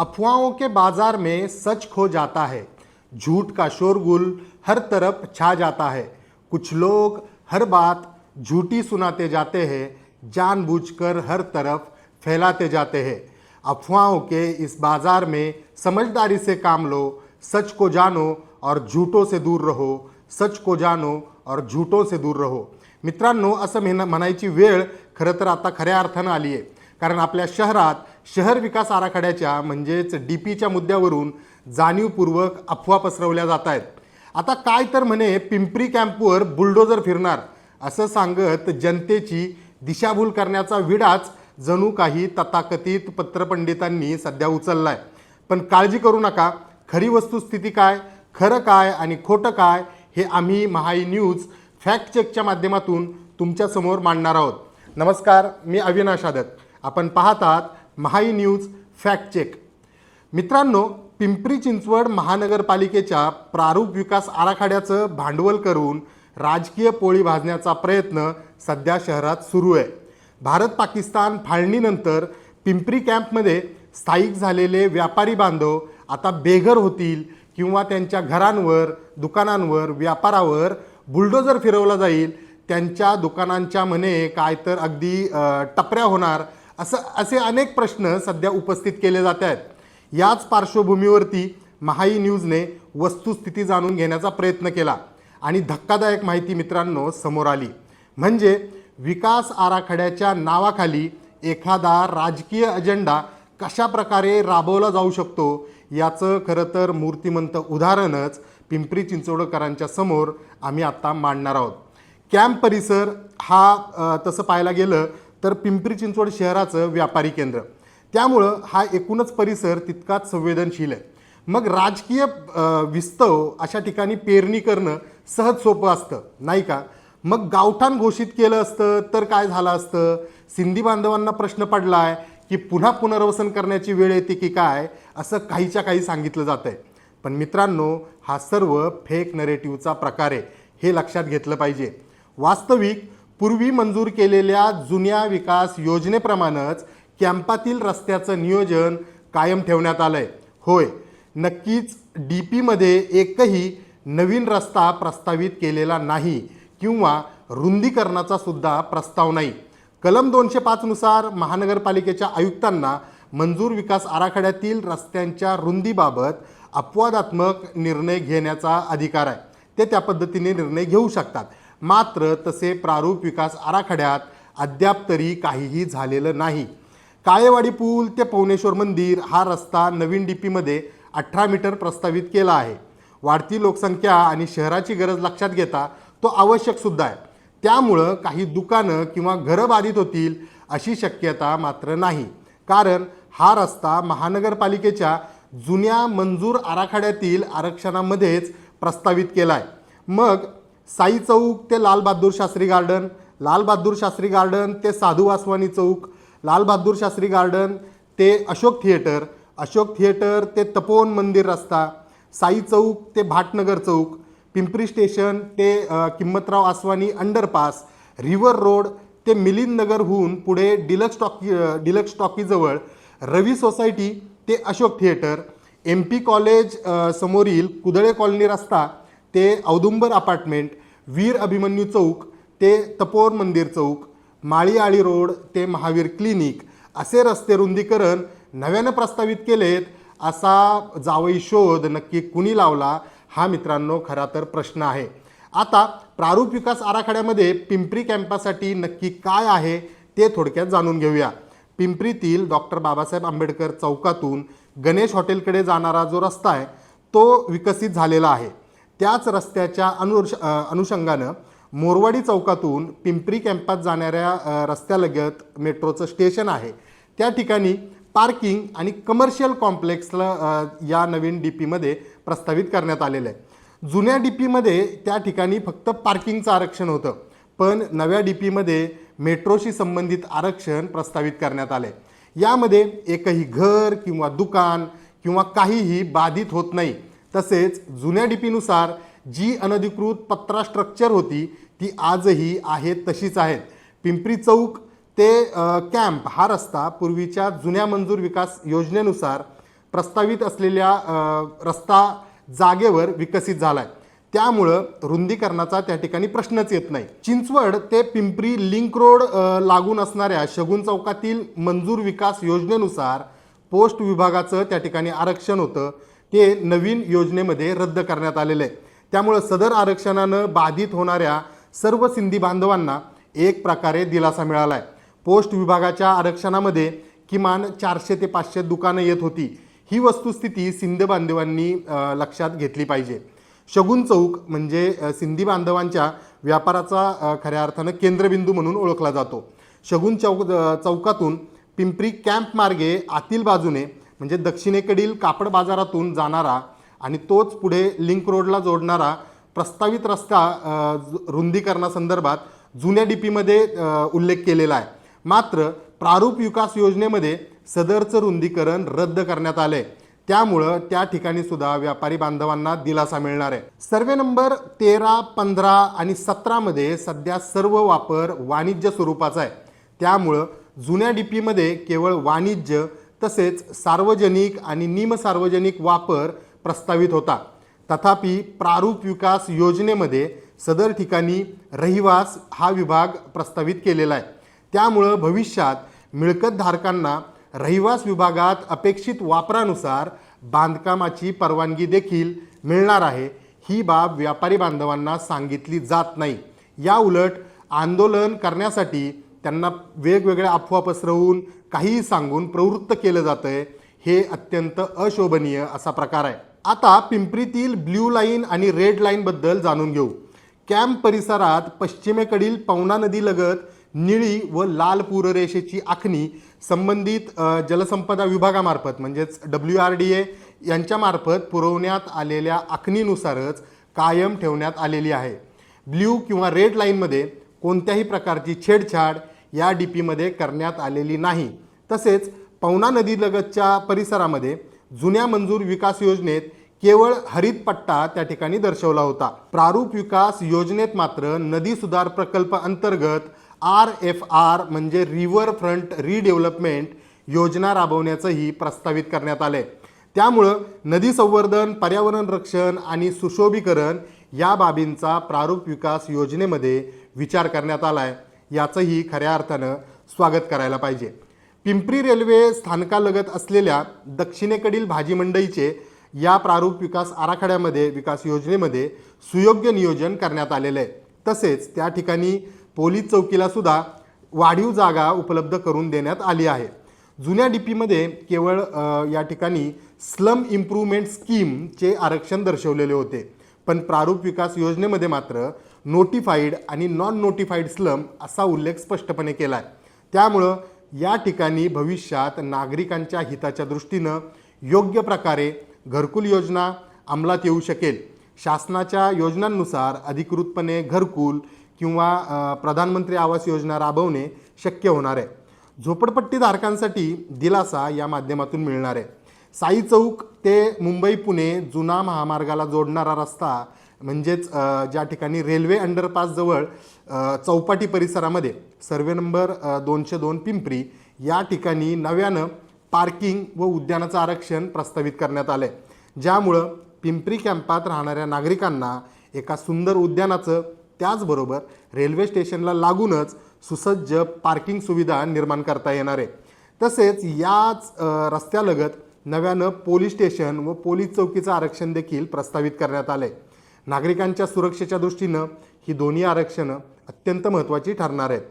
अफवाहों के बाजार में सच खो जाता है। झूठ का शोरगुल हर तरफ छा जाता है। कुछ लोग हर बात झूठी सुनाते जाते हैं जानबूझकर हर तरफ फैलाते जाते हैं। अफवाहों के इस बाजार में समझदारी से काम लो सच को जानो और झूठों से दूर रहो सच को जानो और झूठों से दूर रहो। मित्रांनो असं म्हण म्हणायची वेळ खरं तर आता खऱ्या अर्थानं आली आहे. कारण आपल्या शहरात शहर विकास आराखड्याच्या म्हणजेच डी पीच्या मुद्द्यावरून जाणीवपूर्वक अफवा पसरवल्या जात आहेत. आता काय तर म्हणे पिंपरी कॅम्पवर बुलडोजर फिरणार असं सांगत जनतेची दिशाभूल करण्याचा विडाच जणू काही तथाकथित पत्रपंडितांनी सध्या उचललाय. पण काळजी करू नका खरी वस्तुस्थिती काय खरं काय आणि खोटं काय हे आम्ही महाई न्यूज फॅक्ट चेकच्या माध्यमातून तुमच्यासमोर मांडणार आहोत. नमस्कार मी अविनाश आदत. आपण पाहतात महाई न्यूज फॅक्ट चेक. मित्रांनो पिंपरी चिंचवड महानगरपालिकेच्या प्रारूप विकास आराखड्याचं भांडवल करून राजकीय पोळी भाजण्याचा प्रयत्न सध्या शहरात सुरू आहे. भारत पाकिस्तान फाळणीनंतर पिंपरी कॅम्पमध्ये स्थायिक झालेले व्यापारी बांधव आता बेघर होतील किंवा त्यांच्या घरांवर दुकानांवर व्यापारावर बुलडोजर फिरवला जाईल त्यांच्या दुकानांच्या म्हणे काय तर अगदी टपऱ्या होणार असं असे अनेक प्रश्न सध्या उपस्थित केले जात आहेत. याच पार्श्वभूमीवरती महाई न्यूजने वस्तुस्थिती जाणून घेण्याचा प्रयत्न केला आणि धक्कादायक माहिती मित्रांनो समोर आली. म्हणजे विकास आराखड्याच्या नावाखाली एखादा राजकीय अजेंडा कशा प्रकारे राबवला जाऊ शकतो याचं खरं तर मूर्तिमंत उदाहरणच पिंपरी चिंचवडकरांच्या समोर आम्ही आत्ता मांडणार आहोत. कॅम्प परिसर हा तसं पाहायला गेलं तर पिंपरी चिंचवड शहराचं व्यापारी केंद्र. त्यामुळं हा एकूणच परिसर तितकाच संवेदनशील आहे. मग राजकीय विस्तव अशा ठिकाणी पेरणी करणं सहज सोपं असतं नाही का? मग गावठाण घोषित केलं असतं तर काय झालं असतं? सिंधी बांधवांना प्रश्न पडलाय की पुन्हा पुनर्वसन करण्याची वेळ येते की काय असं काहीच्या काही सांगितलं जात आहे पण मित्रांनो हा सर्व फेक नरेटिव्हचा प्रकार आहे हे लक्षात घेतलं पाहिजे. वास्तविक पूर्वी मंजूर केलेल्या जुन्या विकास योजनेप्रमाणेच कॅम्पातील रस्त्याचं नियोजन कायम ठेवण्यात आलं आहे होय नक्कीच डी पीमध्ये एकही नवीन रस्ता प्रस्तावित केलेला नाही किंवा रुंदीकरणाचा सुद्धा प्रस्ताव नाही. कलम दोनशे पाचनुसार महानगरपालिकेच्या आयुक्तांना मंजूर विकास आराखड्यातील रस्त्यांच्या रुंदीबाबत अपवादात्मक निर्णय घेण्याचा अधिकार आहे. ते त्या पद्धतीने निर्णय घेऊ शकतात. मात्र तसे प्रारूप विकास आराखड्यात अद्याप तरी काहीही झालेलं नाही. काळेवाडी पूल ते पवनेश्वर मंदिर हा रस्ता नवीन डी पीमध्ये अठरा मीटर प्रस्तावित केला आहे. वाढती लोकसंख्या आणि शहराची गरज लक्षात घेता तो आवश्यक सुद्धा आहे. त्यामुळं काही दुकानं किंवा घरं बाधित होतील अशी शक्यता मात्र नाही. कारण हा रस्ता महानगरपालिकेच्या जुन्या मंजूर आराखड्यातील आरक्षणामध्येच प्रस्तावित केला आहे मग साई चौक ते लालबहादूर शास्त्री गार्डन लालबहादूर शास्त्री गार्डन ते साधू वासवानी चौक लालबहादूर शास्त्री गार्डन ते अशोक थिएटर अशोक थिएटर ते तपोवन मंदिर रस्ता साई चौक ते भाटनगर चौक पिंपरी स्टेशन ते Kimmatrao Aswani underpass river road ते मिलिंद नगरहून पुढे डिलक्स टॉकी डिलक्स टॉकीजवळ रवी सोसायटी ते Ashok theatre M P college समोरील कुदळे कॉलनी रस्ता ते औदुंबर अपार्टमेंट वीर अभिमन्यू चौक ते तपोर मंदिर चौक माळी आळी रोड ते महावीर क्लिनिक असे रस्ते रुंदीकरण नव्यानं प्रस्तावित केलेत असा जावई शोध नक्की कुणी लावला हा मित्रांनो खरा तर प्रश्न आहे. आता प्रारूप विकास आराखड्यामध्ये पिंपरी कॅम्पासाठी नक्की काय आहे ते थोडक्यात जाणून घेऊया. पिंपरीतील डॉक्टर बाबासाहेब आंबेडकर चौकातून गणेश हॉटेलकडे जाणारा जो रस्ता आहे तो विकसित झालेला आहे. त्याच रस्त्याच्या अनुष अनुषंगानं मोरवाडी चौकातून पिंपरी कॅम्पात जाणाऱ्या रस्त्यालगत मेट्रोचं स्टेशन आहे. त्या ठिकाणी पार्किंग आणि कमर्शियल कॉम्प्लेक्सला या नवीन डी पीमध्ये प्रस्तावित करण्यात आलेलं आहे. जुन्या डी पीमध्ये त्या ठिकाणी फक्त पार्किंगचं आरक्षण होतं पण नव्या डी पीमध्ये मेट्रोशी संबंधित आरक्षण प्रस्तावित करण्यात आले यामध्ये एकही घर किंवा दुकान किंवा काहीही बाधित होत नाही. तसेच जुन्या डी पीनुसार जी अनधिकृत पत्रा स्ट्रक्चर होती ती आजही आहे तशीच आहेत. पिंपरी चौक ते कॅम्प हा रस्ता पूर्वीच्या जुन्या मंजूर विकास योजनेनुसार प्रस्तावित असलेल्या रस्ता जागेवर विकसित झाला आहे त्यामुळं रुंदीकरणाचा त्या ठिकाणी प्रश्नच येत नाही. चिंचवड ते पिंपरी लिंक रोड लागून असणाऱ्या शगुन चौकातील मंजूर विकास योजनेनुसार पोस्ट विभागाचं त्या ठिकाणी आरक्षण होतं. ते नवीन योजनेमध्ये रद्द करण्यात आलेलं आहे. त्यामुळं सदर आरक्षणानं बाधित होणाऱ्या सर्व सिंधी बांधवांना एक प्रकारे दिलासा मिळाला आहे. पोस्ट विभागाच्या आरक्षणामध्ये किमान चारशे ते पाचशे दुकानं येत होती. ही वस्तुस्थिती सिंध बांधवांनी लक्षात घेतली पाहिजे. शगुन चौक म्हणजे सिंधी बांधवांच्या व्यापाराचा खऱ्या अर्थानं केंद्रबिंदू म्हणून ओळखला जातो. शगुन चौक चौकातून पिंपरी कॅम्प मार्गे आतील बाजूने म्हणजे दक्षिणेकडील कापड बाजारातून जाणारा आणि तोच पुढे लिंक रोडला जोडणारा प्रस्तावित रस्ता रुंदीकरणासंदर्भात जुन्या डीपीमध्ये उल्लेख केलेला आहे. मात्र प्रारूप विकास योजनेमध्ये सदरचं रुंदीकरण रद्द करण्यात आलंय. त्यामुळं त्या ठिकाणी सुद्धा व्यापारी बांधवांना दिलासा मिळणार आहे. सर्वे नंबर तेरा पंधरा आणि सतरामध्ये सध्या सर्व वापर वाणिज्य स्वरूपाचा आहे. त्यामुळं जुन्या डी पीमध्ये केवळ वाणिज्य तसेच सार्वजनिक आणि निमसार्वजनिक वापर प्रस्तावित होता. तथापि प्रारूप विकास योजनेमध्ये सदर ठिकाणी रहिवास हा विभाग प्रस्तावित केलेला आहे. त्यामुळं भविष्यात मिळकतधारकांना रहिवास विभागात अपेक्षित वापरानुसार बांधकामाची परवानगी देखील मिळणार आहे. ही बाब व्यापारी बांधवांना सांगितली जात नाही. या उलट आंदोलन करण्यासाठी त्यांना वेगवेगळ्या अफवा पसरवून काहीही सांगून प्रवृत्त केलं जातं आहे हे अत्यंत अशोभनीय असा प्रकार आहे. आता पिंपरीतील ब्ल्यू लाईन आणि रेड लाईनबद्दल जाणून घेऊ. कॅम्प परिसरात पश्चिमेकडील पवना नदीलगत निळी व लाल पूररेषेची आखणी संबंधित जलसंपदा विभागामार्फत म्हणजेच डब्ल्यू आर डी ए यांच्यामार्फत पुरवण्यात आलेल्या आखणीनुसारच कायम ठेवण्यात आलेली आहे. ब्ल्यू किंवा रेड लाईनमध्ये कोणत्याही प्रकारची छेडछाड या डी पीमध्ये करण्यात आलेली नाही. तसेच पवना नदीलगतच्या परिसरामध्ये जुन्या मंजूर विकास योजनेत केवळ हरित पट्टा त्या ठिकाणी दर्शवला होता. प्रारूप विकास योजनेत मात्र नदी सुधार प्रकल्प अंतर्गत आर एफ आर म्हणजे रिव्हर फ्रंट रिडेव्हलपमेंट योजना राबवण्याचंही प्रस्तावित करण्यात आलंय. त्यामुळं नदी संवर्धन पर्यावरण रक्षण आणि सुशोभीकरण या बाबींचा प्रारूप विकास योजनेमध्ये विचार करण्यात आला आहे याचंही खऱ्या अर्थानं स्वागत करायला पाहिजे. पिंपरी रेल्वे स्थानकालगत असलेल्या दक्षिणेकडील भाजी मंडईचे या प्रारूप विकास आराखड्यामध्ये विकास योजनेमध्ये सुयोग्य नियोजन करण्यात आलेलं आहे तसेच त्या ठिकाणी पोलीस चौकीला सुद्धा वाढीव जागा उपलब्ध करून देण्यात आली आहे. जुन्या डीपीमध्ये केवळ या ठिकाणी स्लम इम्प्रूव्हमेंट स्कीमचे आरक्षण दर्शवलेले होते. पण प्रारूप विकास योजनेमध्ये मात्र नोटिफाईड आणि नॉन नोटिफाईड स्लम असा उल्लेख स्पष्टपणे केला आहे त्यामुळं या ठिकाणी भविष्यात नागरिकांच्या हिताच्या दृष्टीनं योग्य प्रकारे घरकुल योजना अंमलात येऊ शकेल. शासनाच्या योजनांनुसार अधिकृतपणे घरकुल किंवा प्रधानमंत्री आवास योजना राबवणे शक्य होणार आहे. झोपडपट्टीधारकांसाठी दिलासा या माध्यमातून मिळणार आहे. साई चौक ते मुंबई पुणे जुना महामार्गाला जोडणारा रस्ता म्हणजेच ज्या ठिकाणी रेल्वे अंडरपासजवळ चौपाटी परिसरामध्ये सर्वे नंबर दोनशे दोन पिंपरी या ठिकाणी नव्यानं पार्किंग व उद्यानाचं आरक्षण प्रस्तावित करण्यात आलं आहे ज्यामुळं पिंपरी कॅम्पात राहणाऱ्या नागरिकांना एका सुंदर उद्यानाचं त्याचबरोबर रेल्वे स्टेशनला लागूनच सुसज्ज पार्किंग सुविधा निर्माण करता येणार आहे. तसेच याच रस्त्यालगत नव्यानं पोलीस स्टेशन व पोलीस चौकीचं आरक्षण देखील प्रस्तावित करण्यात आलं आहे नागरिकांच्या सुरक्षेच्या दृष्टीनं ही दोन्ही आरक्षणं अत्यंत महत्त्वाची ठरणार आहेत.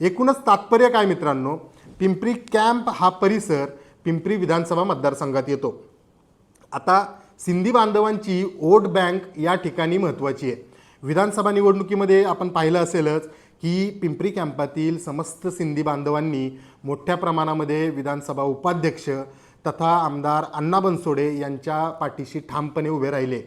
एकूणच तात्पर्य काय मित्रांनो? पिंपरी कॅम्प हा परिसर पिंपरी विधानसभा मतदारसंघात येतो. आता सिंधी बांधवांची वोट बँक या ठिकाणी महत्त्वाची आहे. विधानसभा निवडणुकीमध्ये आपण पाहिलं असेलच की पिंपरी कॅम्पातील समस्त सिंधी बांधवांनी मोठ्या प्रमाणामध्ये विधानसभा उपाध्यक्ष तथा आमदार अण्णा बनसोडे यांच्या पाठीशी ठामपणे उभे राहिले.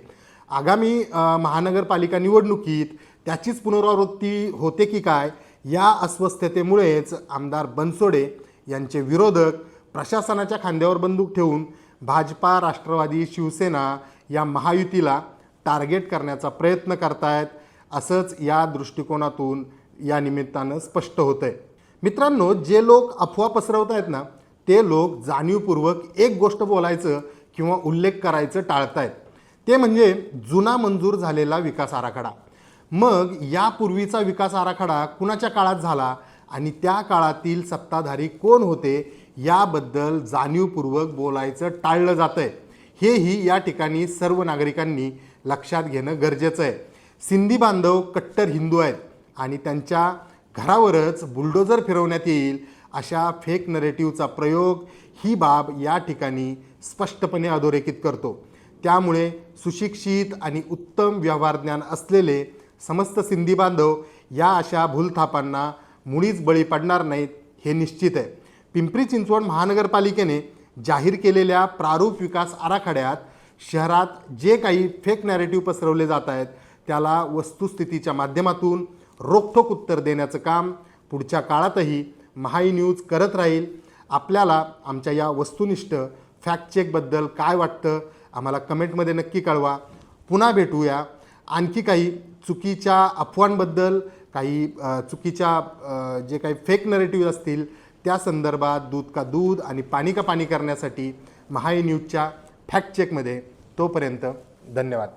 आगामी महानगरपालिका निवडणुकीत त्याचीच पुनरावृत्ती होते की काय या अस्वस्थतेमुळेच आमदार बनसोडे यांचे विरोधक प्रशासनाच्या खांद्यावर बंदूक ठेवून भाजपा राष्ट्रवादी शिवसेना या महायुतीला टार्गेट करण्याचा प्रयत्न करतायत असंच या दृष्टिकोनातून या निमित्तानं स्पष्ट होतं आहे मित्रांनो जे लोक अफवा पसरवत आहेत ना ते लोक जाणीवपूर्वक एक गोष्ट बोलायचं किंवा उल्लेख करायचं टाळतायत. ते म्हणजे जुना मंजूर झालेला विकास आराखडा. मग यापूर्वीचा विकास आराखडा कुणाच्या काळात झाला आणि त्या काळातील सत्ताधारी कोण होते याबद्दल जाणीवपूर्वक बोलायचं टाळलं जातंय. हेही या ठिकाणी सर्व नागरिकांनी लक्षात घेणं गरजेचं आहे. सिंधी बांधव कट्टर हिंदू आहेत आणि त्यांच्या घरावरच बुलडोजर फिरवण्यात येईल अशा फेक नरेटिव्हचा प्रयोग ही बाब या ठिकाणी स्पष्टपणे अधोरेखित करतो. त्यामुळे सुशिक्षित आणि उत्तम व्यवहार ज्ञान असलेले समस्त सिंधी बांधव या अशा भूलथापांना मुळीच बळी पडणार नाहीत हे निश्चित आहे. पिंपरी चिंचवड महानगरपालिकेने जाहीर केलेल्या प्रारूप विकास आराखड्यात शहरात जे काही फेक नॅरेटिव्ह पसरवले जात आहेत त्याला वस्तुस्थितीच्या माध्यमातून रोखठोक उत्तर देण्याचं काम पुढच्या काळातही महाई न्यूज करत राहील. आपल्याला आमच्या या वस्तुनिष्ठ फॅक्ट चेकबद्दल काय वाटतं आम्हाला कमेंटमध्ये नक्की कळवा. पुन्हा भेटूया. आणखी काही चुकीच्या अफवांबद्दल काही चुकीच्या जे काही फेक नरेटिव्ह असतील त्या संदर्भात दूध का दूध आणि पाणी का पाणी करण्यासाठी महाई न्यूजच्या फॅक्ट चेकमध्ये तोपर्यंत धन्यवाद.